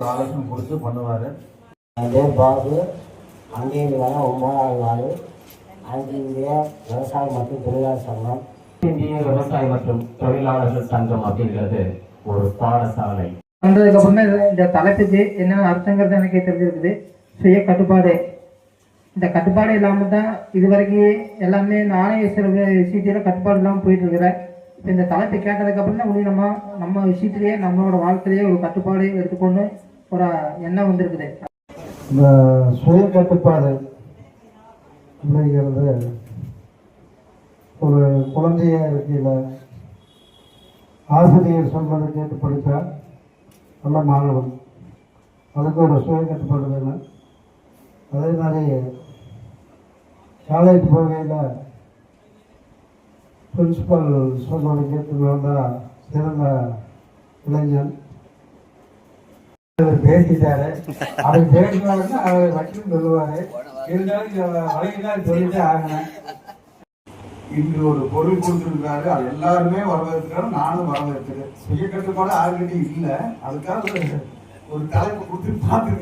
ஆலோசனை கொடுத்து பண்ணுவார். என் பேர் பாபு அங்கேயும் ஒன்பதாவது நாள் அனைத்து இந்திய விவசாய மற்றும் தொழிலாளர் சங்கம். இந்திய விவசாய மற்றும் தொழிலாளர்கள் சங்கம் அப்படிங்கிறது ஒரு பாடசாலை. வந்ததுக்கு இந்த தலைப்புக்கு என்ன அர்த்தங்கிறது எனக்கு தெரிஞ்சிருக்குது. சுய கட்டுப்பாடு. இந்த கட்டுப்பாடு இல்லாமல் தான் இது வரைக்கும் எல்லாமே நானே சில விஷயத்தில கட்டுப்பாடு இல்லாமல் போயிட்டு இருக்கிறேன் இப்போ இந்த தலைப்பை கேட்டதுக்கப்புறம் தான் நம்ம நம்ம விஷயத்திலேயே நம்மளோட வாழ்க்கையிலேயே ஒரு கட்டுப்பாடு எடுத்துக்கொண்டு ஒரு எண்ணம் வந்திருக்குது. இந்த சுய கட்டுப்பாடு அப்படிங்கிறது ஒரு குழந்தைய இருக்கையில் ஆசிரியர் சொல்வதை கேட்டு படித்தா நல்ல மாணவன் அதுக்கு ஒரு சுய கட்டுப்பாடு வேணும். அதே மாதிரி காலேஜ் போகையில் பிரின்சிபல் சொன்னது கேட்டு நடந்த சிறந்த இளைஞன். அவர் பேசிட்டாரு. அவர் பேசினாருன்னா அவர் வக்கீல் சொல்லுவாரு. இருந்தாலும் வழக்கிதான் சொல்லிட்டு ஆகணும். இன்று ஒரு பொருள் கொடுத்துருக்காரு. அது எல்லாருமே வரவேற்கிறோம். நானும் வரவேற்கிறேன். சுய கட்டுப்பாடு ஆல்ரெடி இல்லை. அதுக்காக ஒரு- ஒரு தலைப்பு கொடுத்து பார்த்து